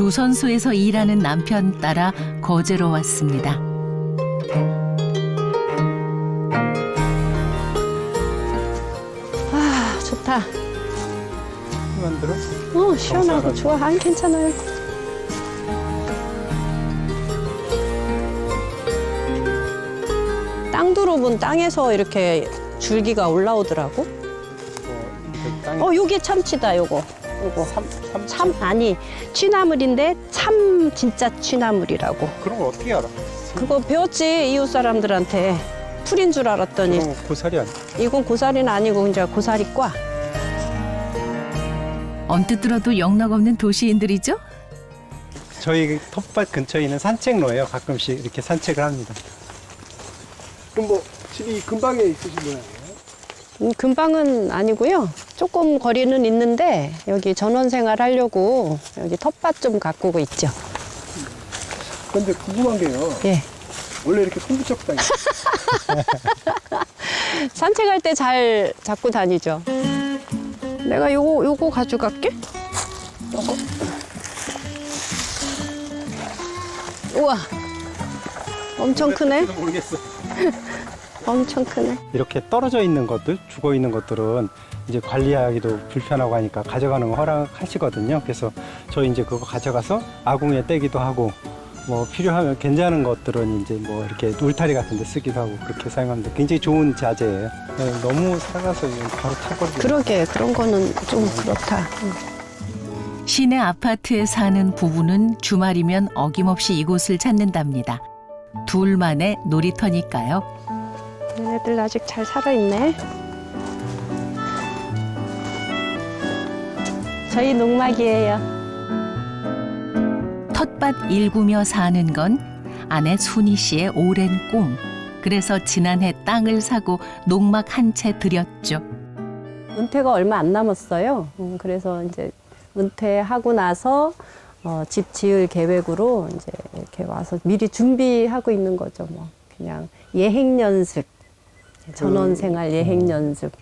조선소에서 일하는 남편 따라 거제로 왔습니다. 아 좋다. 만들어? 어 시원하고 좋아. 안 괜찮아요. 땅 두릅은 땅에서 이렇게 줄기가 올라오더라고. 그 땅에 어 요게 참치다 요거. 요거. 삼, 삼, 참 아니 취나물인데 참 진짜 취나물이라고. 그런 걸 어떻게 알아? 그거 배웠지 이웃 사람들한테 풀인 줄 알았더니 거 고사리 아니야? 이건 고사리는 아니고 이제 고사리과. 언뜻 들어도 영락없는 도시인들이죠? 저희 텃밭 근처에 있는 산책로예요. 가끔씩 이렇게 산책을 합니다. 그럼 뭐 집이 근방에 있으신 거예요? 음, 금방은 아니고요. 조금 거리는 있는데 여기 전원 생활 하려고 여기 텃밭 좀 가꾸고 있죠. 근데 궁금한 게요. 예. 원래 이렇게 풍부적 땅이 산책할 때 잘 잡고 다니죠. 내가 요거 요거 가져갈게. 요거. 우와. 엄청 크네. 모르겠어. 엄청 크네. 이렇게 떨어져 있는 것들, 죽어 있는 것들은 이제 관리하기도 불편하고 하니까 가져가는 거 허락하시거든요. 그래서 저희 이제 그거 가져가서 아궁이에 떼기도 하고 뭐 필요하면 괜찮은 것들은 이제 뭐 이렇게 울타리 같은 데 쓰기도 하고 그렇게 사용합니다. 굉장히 좋은 자재예요. 네, 너무 살아서 이거 바로 타버리고 그러게 그런 거는 좀 그렇다. 시내 아파트에 사는 부부는 주말이면 어김없이 이곳을 찾는답니다. 둘만의 놀이터니까요. 얘네들 아직 잘 살아있네. 저희 농막이에요. 텃밭 일구며 사는 건 아내 순희 씨의 오랜 꿈. 그래서 지난해 땅을 사고 농막 한 채 들였죠. 은퇴가 얼마 안 남았어요. 음, 그래서 이제 은퇴하고 나서 어, 집 지을 계획으로 이제 이렇게 와서 미리 준비하고 있는 거죠. 뭐 그냥 예행 연습, 전원 생활 예행 연습.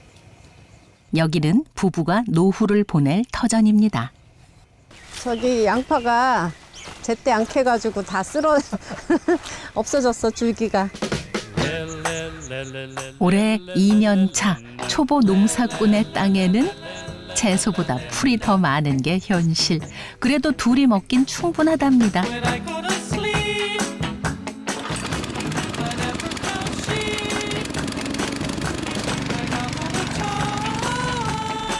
여기는 부부가 노후를 보낼 터전입니다. 저기 양파가 제때 안 캐가지고 다 쓸어 없어졌어 줄기가. 올해 2년 차 초보 농사꾼의 땅에는 채소보다 풀이 더 많은 게 현실. 그래도 둘이 먹긴 충분하답니다.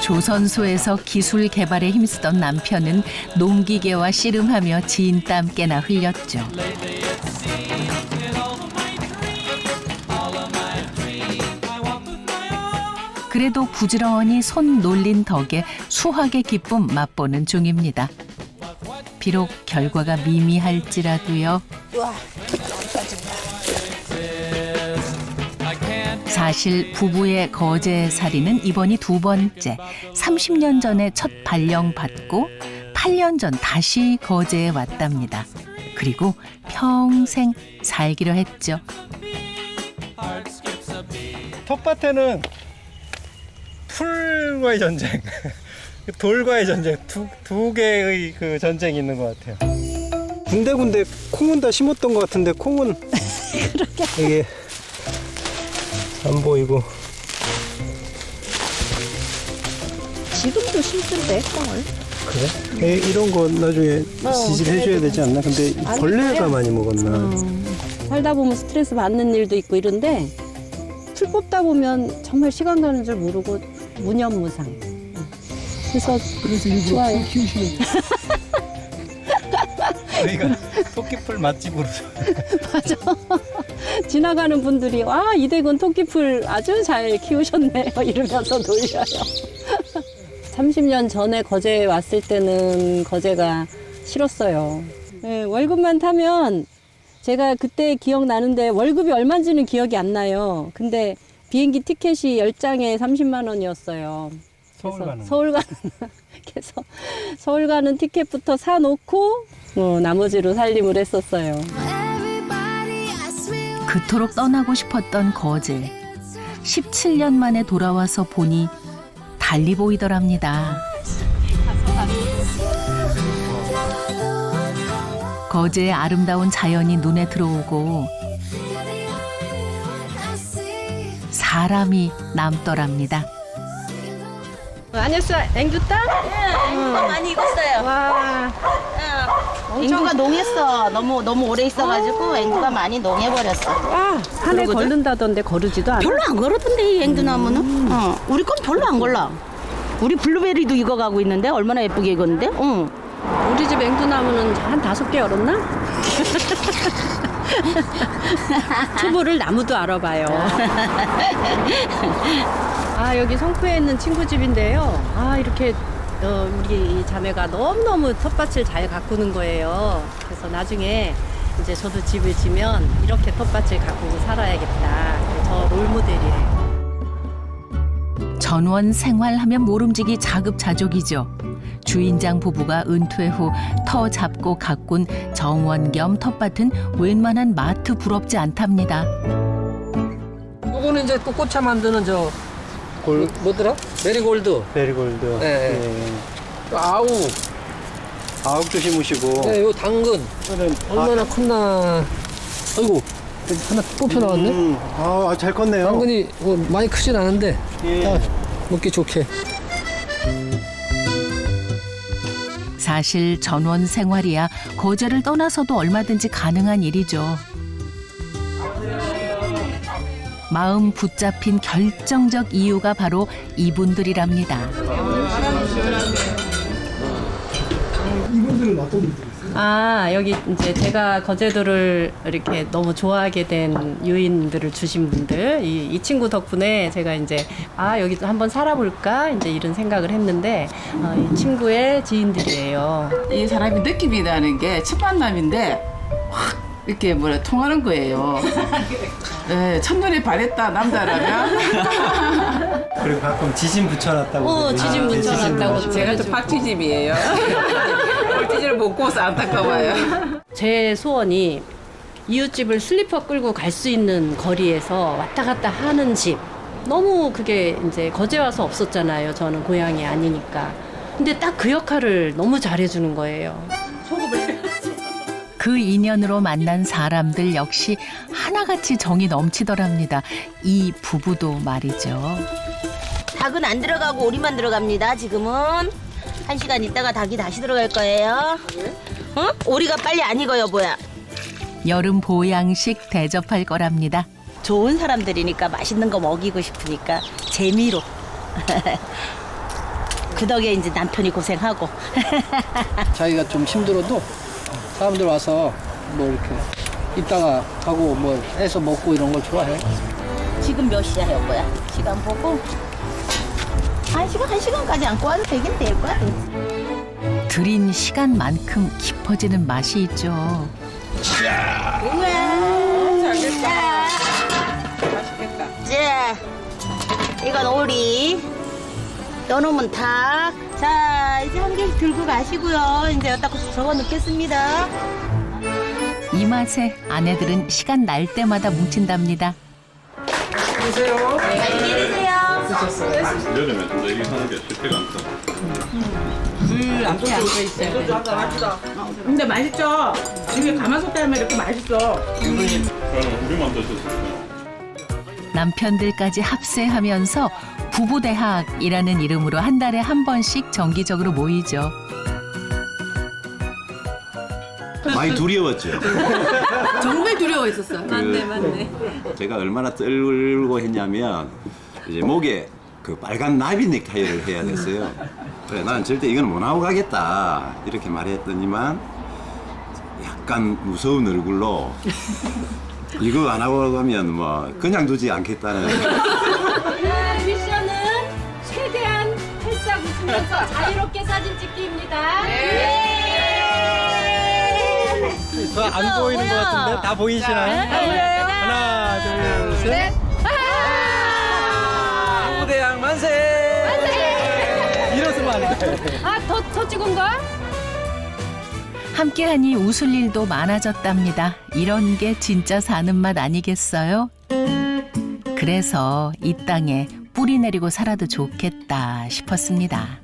조선소에서 기술 개발에 힘쓰던 남편은 농기계와 씨름하며 지인 땀 깨나 흘렸죠. 그래도 부지런히 손 놀린 덕에 수확의 기쁨 맛보는 중입니다. 비록 결과가 미미할지라도요. 사실 부부의 거제 살이는 이번이 두 번째. 30년 전에 첫 발령 받고 8년 전 다시 거제에 왔답니다. 그리고 평생 살기로 했죠. 텃밭에는 풀과의 전쟁, 돌과의 전쟁 두, 두 개의 그 전쟁이 있는 것 같아요. 군데군데 콩은 다 심었던 것 같은데 콩은 이게 안 보이고 지금도 심던데 콩을. 그래? 에, 이런 거 나중에 어, 지질해줘야 되지 않나? 근데 아니, 벌레가 그래요. 많이 먹었나? 살다 보면 스트레스 받는 일도 있고 이런데 풀 뽑다 보면 정말 시간 가는 줄 모르고 무념무상. 그래서 그래서 일부러 좋아요. 풀 키우시는 저희가 토끼풀 맛집으로 지나가는 분들이 와 이댁은 토끼풀 아주 잘 키우셨네요 이러면서 놀려요. 30년 전에 거제에 왔을 때는 거제가 싫었어요. 네, 월급만 타면 제가 그때 기억나는데 월급이 얼마인지는 기억이 안 나요. 근데 비행기 티켓이 10장에 30만 원이었어요. 서울 그래서 가는 서울 가는 그래서 서울 가는 티켓부터 사놓고 어, 나머지로 살림을 했었어요. 그토록 떠나고 싶었던 거제. 17년 만에 돌아와서 보니 달리 보이더랍니다. 거제의 아름다운 자연이 눈에 들어오고 사람이 남더랍니다. 안녕하세요. 앵두 딸? 어, 많이 익었어요. 와. 앵두가 농했어. 너무 너무 오래 있어가지고 앵두가 많이 농해버렸어. 와. 산에 그러거든? 걸른다던데 거르지도 않아. 별로 안 걸었던데 이 앵두 나무는. 어, 우리 건 별로 안 걸라. 우리 블루베리도 익어가고 있는데 얼마나 예쁘게 익었는데? 응. 우리 집 앵두 나무는 한 다섯 개 열었나? 초보를 나무도 알아봐요. 아 여기 성포에 있는 친구 집인데요. 아 이렇게 어, 우리 이 자매가 너무너무 텃밭을 잘 가꾸는 거예요. 그래서 나중에 이제 저도 집을 지면 이렇게 텃밭을 가꾸고 살아야겠다. 저 롤모델이에요. 전원 생활하면 모름지기 자급자족이죠. 주인장 부부가 은퇴 후 터 잡고 가꾼 정원 겸 텃밭은 웬만한 마트 부럽지 않답니다. 요거는 이제 또 꽃차 만드는 저골 뭐더라? 메리골드. 베리골드. 네. 예. 또 아우. 아욱 조심하시고. 네, 요 당근. 저는 얼마나 컸나. 아이고. 하나 뽑혀 나왔네. 음, 아, 잘 컸네요. 당근이 뭐 많이 크진 않은데 예. 딱 먹기 좋게. 사실 전원 생활이야 거제를 떠나서도 얼마든지 가능한 일이죠. 마음 붙잡힌 결정적 이유가 바로 이분들이랍니다. 아 여기 이제 제가 거제도를 이렇게 너무 좋아하게 된 요인들을 주신 분들 이, 이 친구 덕분에 제가 이제 아 여기 한번 살아볼까 이제 이런 생각을 했는데 어, 이 친구의 지인들이에요. 이 사람이 느낌이라는 게 첫 만남인데 확 이렇게 뭐라 통하는 거예요. 네, 첫눈에 반했다 남자라면 그리고 가끔 지진 붙여놨다고. 어. 지진 아, 네, 붙여놨다고. 제가 좀 박쥐집이에요. 꼴찌를 못 구워서 안타까워요. 제 소원이 이웃집을 슬리퍼 끌고 갈 수 있는 거리에서 왔다 갔다 하는 집. 너무 그게 이제 거제 와서 없었잖아요. 저는 고향이 아니니까. 근데 딱 그 역할을 너무 잘해주는 거예요. 그 인연으로 만난 사람들 역시 하나같이 정이 넘치더랍니다. 이 부부도 말이죠. 닭은 안 들어가고 오리만 들어갑니다. 지금은 한 시간 있다가 닭이 다시 들어갈 거예요. 응? 오리가 빨리 안 익어요, 뭐야? 여름 보양식 대접할 거랍니다. 좋은 사람들이니까 맛있는 거 먹이고 싶으니까 재미로. 그 덕에 이제 남편이 고생하고. 자기가 좀 힘들어도 사람들 와서 뭐 이렇게 있다가 가고 뭐 해서 먹고 이런 걸 좋아해. 지금 몇 시야, 여보야? 시간 보고. 한 시간, 한 시간까지 안고 와도 되긴 될 거야. 들인 시간만큼 깊어지는 맛이 있죠. 우와. 맛있겠다. 자, 이건 오리. 너놈은 닭. 자, 이제 한 개씩 들고 가시고요. 이제 여기다 적어 놓겠습니다. 이 맛에 아내들은 시간 날 때마다 뭉친답니다. 안녕히 계세요. 여름에 좀 얘기 하는 게 쉽지가 않다. 근데 맛있죠? 이게 가마솥에 하면 이렇게 맛있어. 그럼 우리만 드셨어요. 남편들까지 합세하면서 부부대학이라는 이름으로 한 달에 한 번씩 정기적으로 모이죠. 많이 두려웠죠. 정말 두려워했었어. 맞네, 맞네. 제가 얼마나 떨고 했냐면 이제 목에 그 빨간 나비 넥타이를 해야 됐어요. 그래, 난 절대 이건 못 하고 가겠다 이렇게 말했더니만 약간 무서운 얼굴로 이거 안 하고 가면 뭐 그냥 두지 않겠다는 미션은 최대한 활짝 웃으면서 자유롭게 사진 찍기입니다. 그거 안 보이는 것 같은데 다 보이시나요? 하나, 둘, 셋. 무대양 만세. 일어서면 안 돼. 아, 더, 더 찍은 거야? 함께하니 웃을 일도 많아졌답니다. 이런 게 진짜 사는 맛 아니겠어요? 그래서 이 땅에 뿌리 내리고 살아도 좋겠다 싶었습니다.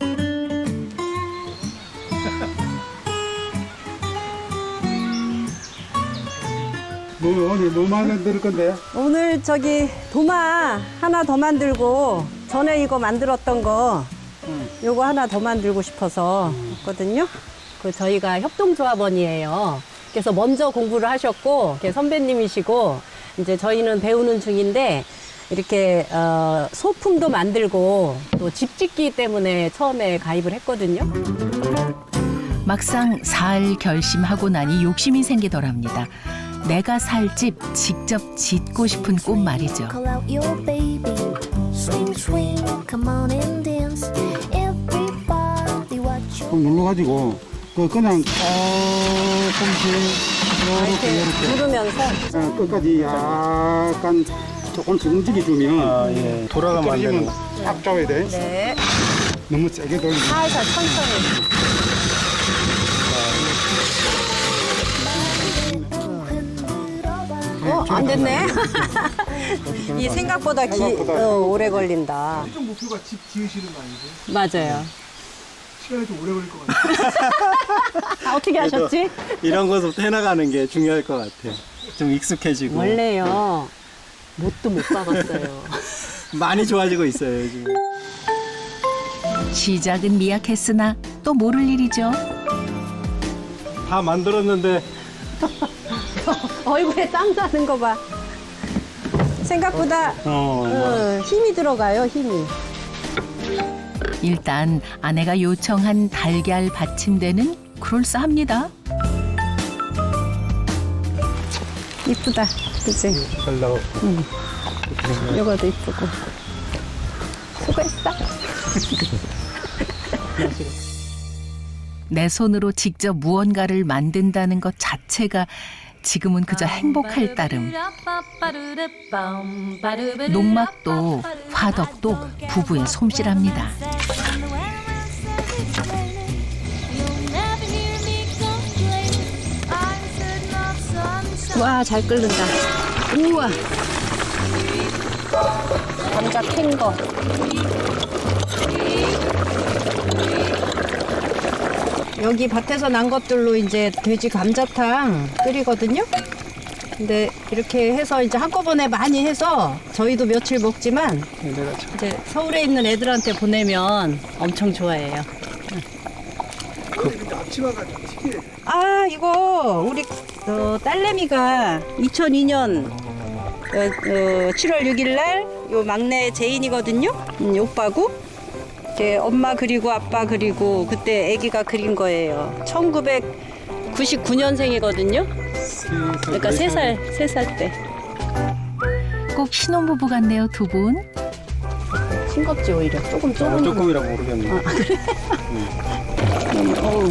뭐 오늘 뭐 만들 건데? 오늘 저기 도마 하나 더 만들고 전에 이거 만들었던 거 요거 하나 더 만들고 싶어서 했거든요. 그 저희가 협동조합원이에요. 그래서 먼저 공부를 하셨고 이렇게 선배님이시고 이제 저희는 배우는 중인데 이렇게 어, 소품도 만들고 또 집 짓기 때문에 처음에 가입을 했거든요. 막상 살 결심하고 나니 욕심이 생기더랍니다. 내가 살 집 직접 짓고 싶은 꿈 말이죠. Call out your baby. Swing, swing, come on and dance. Everybody, watch your 좀 눌러가지고 그 그냥 조금씩 이렇게 이렇게 누르면서 어, 끝까지 약간 조금씩 움직여주면 아, 예. 돌아가면 안 되는 움직이면 딱 잡아야 돼. 네 너무 세게 돌리면 살살 천천히. 안 됐네. 이 생각보다 기, 어, 오래 걸린다. 좀 목표가 집 지으시는 거 아니세요? 맞아요. 시간이 좀 오래 걸릴 것 같아요. 아, 어떻게 하셨지? 이런 것부터 해나가는 게 중요할 것 같아요. 좀 익숙해지고 원래요. 못도 못 박았어요. 많이 좋아지고 있어요 요즘. 시작은 미약했으나 또 모를 일이죠. 다 만들었는데 얼굴에 땀 나는 거 봐. 생각보다 어, 어, 힘이 들어가요, 힘이. 일단 아내가 요청한 달걀 받침대는 그럴싸합니다. 이쁘다. 그치? 잘 나오고 요거도 이쁘고. 수고했어. 내 손으로 직접 무언가를 만든다는 것 자체가 지금은 그저 행복할 따름. 농막도 화덕도 부부의 솜씨랍니다. 와, 잘 끓는다. 우와. 감자 캔 거. 여기 밭에서 난 것들로 이제 돼지 감자탕 끓이거든요. 근데 이렇게 해서 이제 한꺼번에 많이 해서 저희도 며칠 먹지만 이제 서울에 있는 애들한테 보내면 엄청 좋아해요. 특이해. 아 이거 우리 어, 딸내미가 2002년 어, 어, 7월 6일 날 요 막내 제인이거든요. 음, 오빠고 이제 엄마 그리고 아빠 그리고 그때 아기가 그린 거예요. 1999년생이거든요. 그러니까 세 살 세 살 때. 꼭 신혼부부 같네요, 두 분. 싱겁지 오히려 조금 어, 좁은 조금이라고 모르겠네. 어우,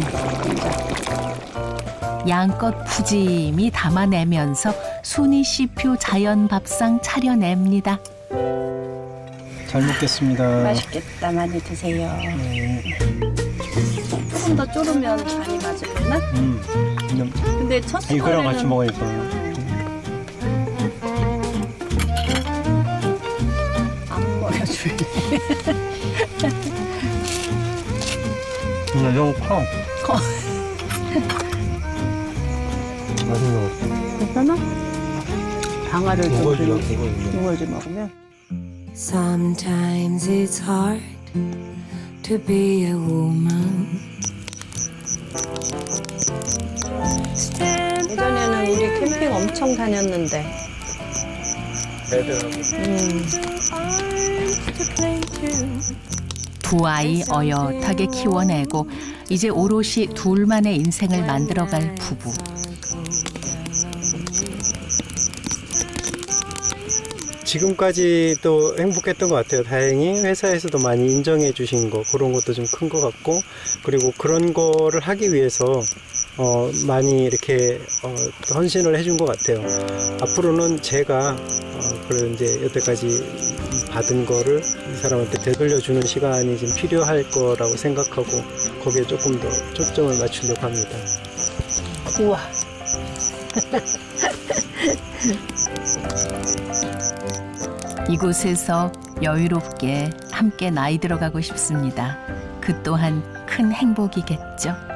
양껏 푸짐히 담아내면서 순이 씨표 자연 밥상 차려냅니다. 잘 먹겠습니다. 맛있겠다 많이 드세요. 조금 더 졸으면 간이 맞을려나? 음, 그냥 근데 첫 이거랑 같이 숟갈에는 먹으니까 안 먹여줄래. 그냥 너무 커. 커. 맛있는 거. 괜찮아? 방아를 좀 먹어주려, 긁- 먹어주려. 이걸 좀 먹으면 Sometimes it's hard to be a woman. 예전에는 우리 캠핑 엄청 다녔는데 음, to play to. 두 아이 어엿하게 키워내고 이제 오롯이 둘만의 인생을 만들어갈 부부. 지금까지도 행복했던 것 같아요. 다행히 회사에서도 많이 인정해 주신 거 그런 것도 좀 큰 것 같고 그리고 그런 거를 하기 위해서 어, 많이 이렇게 어, 헌신을 해준 것 같아요. 앞으로는 제가 어, 그런 이제 여태까지 받은 거를 이 사람한테 되돌려주는 시간이 좀 필요할 거라고 생각하고 거기에 조금 더 초점을 맞추려고 합니다. 우와 이곳에서 여유롭게 함께 나이 들어가고 싶습니다. 그 또한 큰 행복이겠죠.